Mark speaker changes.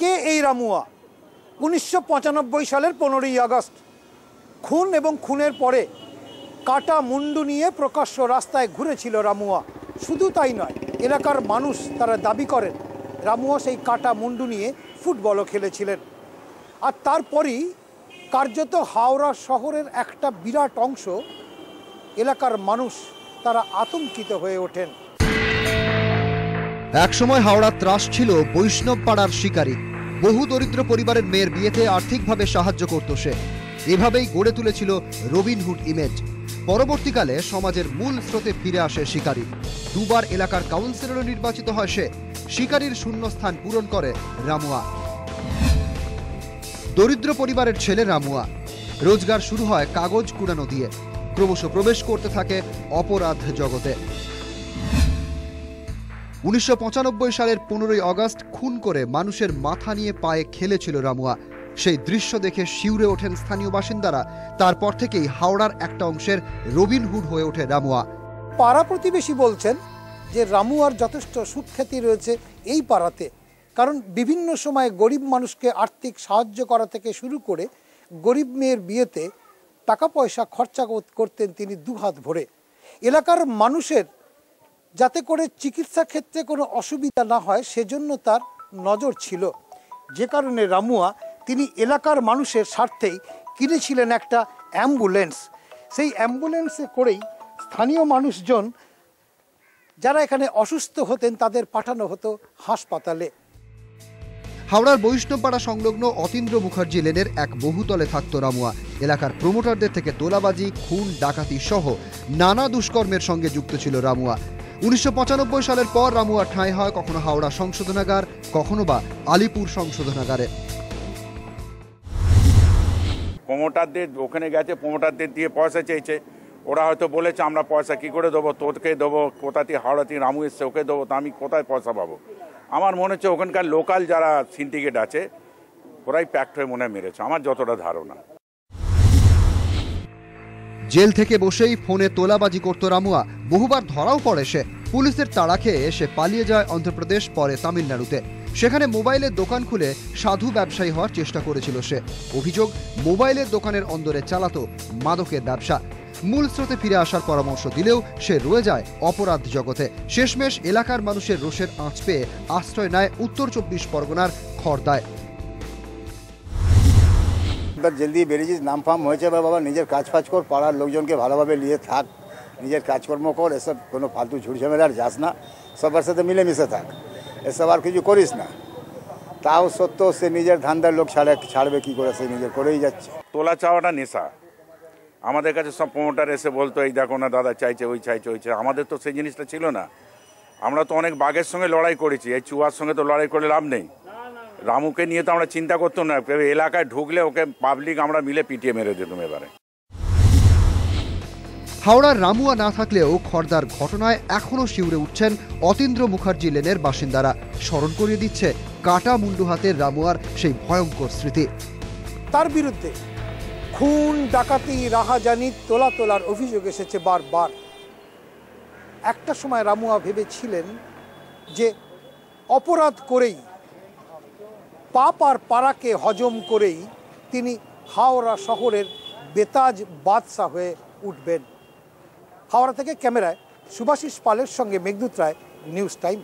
Speaker 1: কে এই রামুয়া? উনিশশো পঁচানব্বই সালের পনেরোই আগস্ট। খুন এবং খুনের পরে কাটা মুন্ডু নিয়ে প্রকাশ্য রাস্তায় ঘুরেছিল রামুয়া। শুধু তাই নয়, এলাকার মানুষ তারা দাবি করেন, রামুয়া সেই কাটা মুন্ডু নিয়ে ফুটবলও খেলেছিলেন। আর তারপরই কার্যত হাওড়া শহরের একটা বিরাট অংশ এলাকার মানুষ তারা আতঙ্কিত হয়ে ওঠেন।
Speaker 2: একসময় হাওড়া ত্রাস ছিল বৈষ্ণব পাড়ার শিকারী। বহু দরিদ্র পরিবারের মেয়ের বিয়েতে আর্থিকভাবে সাহায্য করত সে। এভাবেই গড়ে তুলেছিল রবিনহুড ইমেজ। পরবর্তীকালে সমাজের মূল স্রোতে ফিরে আসে শিকারী। দুবার এলাকার কাউন্সিলরও নির্বাচিত হয় সে। শিকারীর শূন্যস্থান পূরণ করে রামুয়া। দরিদ্র পরিবারের ছেলে রামুয়া। রোজগার শুরু হয় কাগজ কুড়ানো দিয়ে। ক্রমশ প্রবেশ করতে থাকে অপরাধ জগতে। উনিশশো পঁচানব্বই সালের পনেরোই আগস্ট খুন করে মানুষের মাথা নিয়ে পায়ে খেলেছিল রামুয়া। সেই দৃশ্য দেখে শিউরে ওঠেন স্থানীয় বাসিন্দারা। তারপর থেকেই হাওড়ার একটা অংশের রবিনহুড হয়ে ওঠে রামুয়া।
Speaker 1: পাড়া প্রতিবেশী বলছেন যে রামুয়ার যথেষ্ট সুখ্যাতি রয়েছে এই পাড়াতে। কারণ বিভিন্ন সময়ে গরিব মানুষকে আর্থিক সাহায্য করা থেকে শুরু করে গরিব মেয়ের বিয়েতে টাকা পয়সা খরচা করতেন তিনি দুহাত ভরে। এলাকার মানুষের যাতে করে চিকিৎসা ক্ষেত্রে কোনো অসুবিধা না হয়, সেজন্য তার নজর ছিল। যে কারণে রামুয়া তিনি এলাকার মানুষের স্বার্থেই কিনেছিলেন একটা অ্যাম্বুলেন্স। সেই অ্যাম্বুলেন্সে করেই স্থানীয় মানুষজন যারা এখানে অসুস্থ হতেন তাদের পাঠানো হতো হাসপাতালে।
Speaker 2: হাওড়ার বৈষ্ণবপাড়া সংলগ্ন অতীন্দ্র মুখার্জি লেনের এক বহুতলে থাকত রামুয়া। এলাকার প্রমোটারদের থেকে তোলাবাজি, খুন, ডাকাতি সহ নানা দুষ্কর্মের সঙ্গে যুক্ত ছিল রামুয়া। উনিশশো পঁচানব্বই সালের পর রামুয়া ঠাঁই হয় কখনো হাওড়া সংশোধনাগার, কখনো বা আলিপুর সংশোধনাগারে।
Speaker 3: প্রমোটারদের ওখানে গেছে, প্রমোটারদের দিয়ে পয়সা চেয়েছে। ওরা হয়তো বলেছে, আমরা পয়সা কি করে দেবো? তোকে দেবো কোথাতে হাওড়াতে রামু এসছে, ওকে দেবো, তো আমি কোথায় পয়সা পাবো? আমার মনে হচ্ছে ওখানকার লোকাল যারা সিন্ডিকেট আছে, ওরাই প্যাক্ট হয়ে মনে মেরেছে। আমার যতটা ধারণা।
Speaker 2: জেল থেকে বসেই ফোনে তোলাবাজি করত রামুয়া। বহুবার ধরাও পড়ে সে। পুলিশের তাড়া খেয়ে সে পালিয়ে যায় অন্ধ্রপ্রদেশ, পরে তামিলনাড়ুতে। সেখানে মোবাইলের দোকান খুলে সাধু ব্যবসায়ী হওয়ার চেষ্টা করেছিল সে। অভিযোগ, মোবাইলের দোকানের অন্দরে চালাতো মাদকের ব্যবসা। মূল স্রোতে ফিরে আসার পরামর্শ দিলেও সে রয়ে যায় অপরাধ জগতে। শেষমেশ এলাকার মানুষের রোষের আঁচ পেয়ে আশ্রয় নেয় উত্তর চব্বিশ পরগনার খড়দায়
Speaker 4: এবার জলদি বেরিয়েছিস, নাম ফাম হয়েছে বা বাবা, নিজের কাজ ফাজ কর, পাড়ার লোকজনকে ভালোভাবে নিয়ে থাক, নিজের কাজকর্ম কর, এসব কোনো ফালতু ঝুড়ঝামেলার যাস না, সবার সাথে মিলেমিশে থাক, এসব আর কিছু করিস না। তাও সত্ত্বেও সে নিজের ধান্দার লোক ছাড়ে, ছাড়বে কি করে, সে নিজের করেই যাচ্ছে।
Speaker 3: তোলা চাওয়াটা নেশা। আমাদের কাছে সব প্রমোটার এসে বলতো, এই দেখো না দাদা, চাইছে ওই চাইছে ওই চাই আমাদের তো সেই জিনিসটা ছিল না। আমরা তো অনেক বাঘের সঙ্গে লড়াই করেছি, এই চুয়ার সঙ্গে তো লড়াই করে লাভ নেই। রামুকে নিয়ে তো আমরা চিন্তা করতাম না এলাকায় ঢুকলে ওকে পাবলিক আমরা মিলে পিটিয়ে মেরে দিতাম এবারে।
Speaker 2: হাওড়ার রামুয়া না থাকলেও খর্দার ঘটনায় এখনও শিউরে উঠছেন অতীন্দ্র মুখার্জি লেনের বাসিন্দারা। স্মরণ করিয়ে দিচ্ছে কাটা মুন্ডু হাতের রামুয়ার সেই ভয়ঙ্কর স্মৃতি।
Speaker 1: তার বিরুদ্ধে খুন ডাকাতি রাহাজানি তোলা তোলার অভিযোগ এসেছে বারবার। একটা সময় রামুয়া ভেবেছিলেন যে অপরাধ করেই পাপ আর পাড়াকে হজম করেই তিনি হাওড়া শহরের বেতাজ বাদশাহ হয়ে উঠবেন। হাওড়া থেকে ক্যামেরায় সুভাষিস পালের সঙ্গে মেঘদূত রায়, নিউজ টাইম।